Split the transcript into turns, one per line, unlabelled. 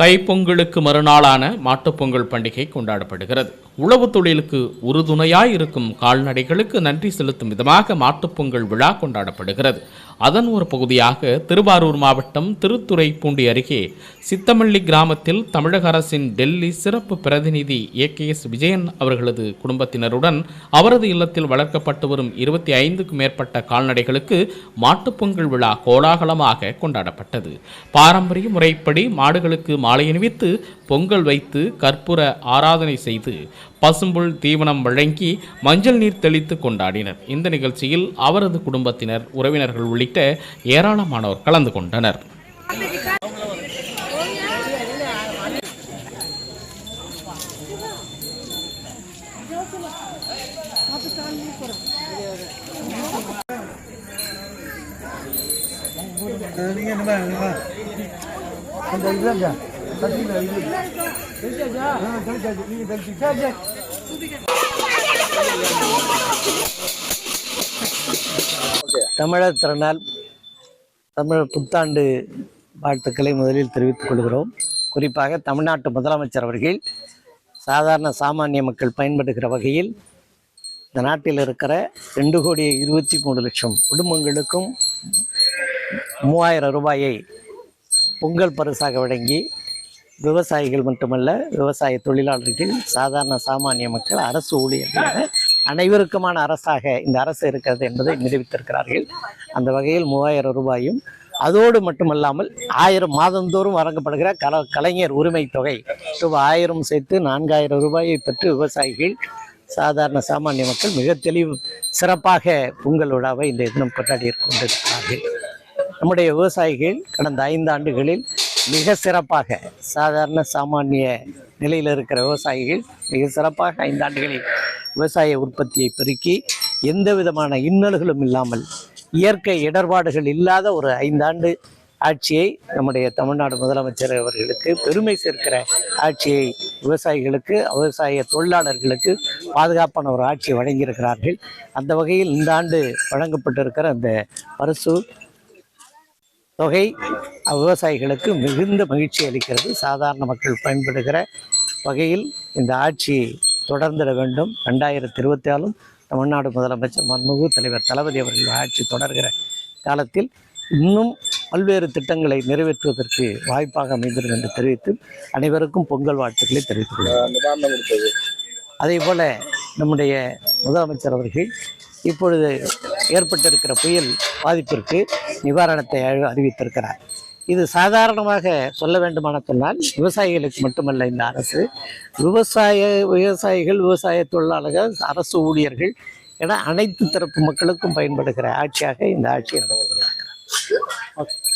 தைப்பொங்கலுக்கு மறுநாளான மாட்டுப்பொங்கல் பண்டிகை கொண்டாடப்படுகிறது. உழவு தொழிலுக்கு உறுதுணையாய் இருக்கும் கால்நடைகளுக்கு நன்றி செலுத்தும் விதமாக மாட்டுப்பொங்கல் விழா கொண்டாடப்படுகிறது. அதன் ஒரு பகுதியாக திருவாரூர் மாவட்டம் திருத்துறைப்பூண்டி அருகே சித்தமல்லி கிராமத்தில் தமிழக அரசின் டெல்லி சிறப்பு பிரதிநிதி ஏ கே எஸ் விஜயன் அவர்களது குடும்பத்தினருடன் அவரது இல்லத்தில் வளர்க்கப்பட்டு வரும் இருபத்தி ஐந்துக்கும் மேற்பட்ட கால்நடைகளுக்கு மாட்டுப்பொங்கல் விழா கோலாகலமாக கொண்டாடப்பட்டது. பாரம்பரிய முறைப்படி மாடுகளுக்கு மாலை அணிவித்து பொங்கல் வைத்து கற்பூர ஆராதனை செய்து பசும்புல் தீவனம் வழங்கி மஞ்சள் நீர் தெளித்து கொண்டாடினர். இந்த நிகழ்ச்சியில் அவரது குடும்பத்தினர் உறவினர்கள் உள்ளிட்ட ஏராளமானோர் கலந்து கொண்டனர்.
நீங்க தமிழர் திறனால் தமிழர் புத்தாண்டு வாழ்த்துக்களை முதலில் தெரிவித்துக் கொள்கிறோம். குறிப்பாக தமிழ்நாட்டு முதலமைச்சர் அவர்கள் சாதாரண சாமானிய மக்கள் பயன்படுகிற வகையில் இந்த நாட்டில் இருக்கிற ரெண்டு கோடி இருபத்தி மூணு லட்சம் குடும்பங்களுக்கும் மூவாயிரம் ரூபாயை பொங்கல் பரிசாக வழங்கி விவசாயிகள் மட்டுமல்ல விவசாய தொழிலாளர்கள் சாதாரண சாமானிய மக்கள் அரசு ஊழியர்கள் அனைவருக்குமான அரசாக இந்த அரசு இருக்கிறது என்பதை நிரூபித்திருக்கிறார்கள். அந்த வகையில் மூவாயிரம் ரூபாயும் அதோடு மட்டுமல்லாமல் ஆயிரம் மாதந்தோறும் வழங்கப்படுகிற கல கலைஞர் உரிமை தொகை. ரூபாய் ஆயிரம் சேர்த்து நான்காயிரம் ரூபாயை பெற்று விவசாயிகள் சாதாரண சாமானிய மக்கள் மிக தெளிவு சிறப்பாக பொங்கல் விழாவை இந்த தினம் கொண்டாடி கொண்டிருக்கிறார்கள். நம்முடைய விவசாயிகள் கடந்த ஐந்து ஆண்டுகளில் மிக சிறப்பாக சாதாரண சாமானிய நிலையில் இருக்கிற விவசாயிகள் மிக சிறப்பாக ஐந்து ஆண்டுகளில் விவசாய உற்பத்தியை பெருக்கி எந்த விதமான இன்னல்களும் இல்லாமல் இயற்கை இடர்பாடுகள் இல்லாத ஒரு ஐந்தாண்டு ஆட்சியை நம்முடைய தமிழ்நாடு முதலமைச்சர் அவர்களுக்கு பெருமை சேர்க்கிற ஆட்சியை விவசாயிகளுக்கு விவசாய தொழிலாளர்களுக்கு பாதுகாப்பான ஒரு ஆட்சியை வழங்கியிருக்கிறார்கள். அந்த வகையில் இந்த ஆண்டு வழங்கப்பட்டிருக்கிற அந்த பரிசு தொகை விவசாயிகளுக்கு மிகுந்த மகிழ்ச்சி அளிக்கிறது. சாதாரண மக்கள் பயன்படுகிற வகையில் இந்த ஆட்சி தொடர்ந்திட வேண்டும். ரெண்டாயிரத்தி இருபத்தி ஆறும் தமிழ்நாடு முதலமைச்சர் மன்முகு தலைவர் தளபதி அவர்கள் ஆட்சி தொடர்கிற காலத்தில் இன்னும் பல்வேறு திட்டங்களை நிறைவேற்றுவதற்கு வாய்ப்பாக அமைந்திரும் என்று தெரிவித்து அனைவருக்கும் பொங்கல் வாழ்த்துக்களை தெரிவித்துள்ளார் அதே போல நம்முடைய முதலமைச்சர் அவர்கள் இப்பொழுது ஏற்பட்டிருக்கிற புயல் பாதிப்பிற்கு நிவாரணத்தை அறிவித்திருக்கிறார். இது சாதாரணமாக சொல்ல வேண்டுமான சொன்னால் விவசாயிகளுக்கு மட்டுமல்ல இந்த அரசு. விவசாய விவசாயிகள் விவசாய தொழிலாளர்கள் அரசு ஊழியர்கள் என அனைத்து தரப்பு மக்களுக்கும் பயன்படுகிற ஆட்சியாக இந்த ஆட்சி நடத்தப்படுகிறது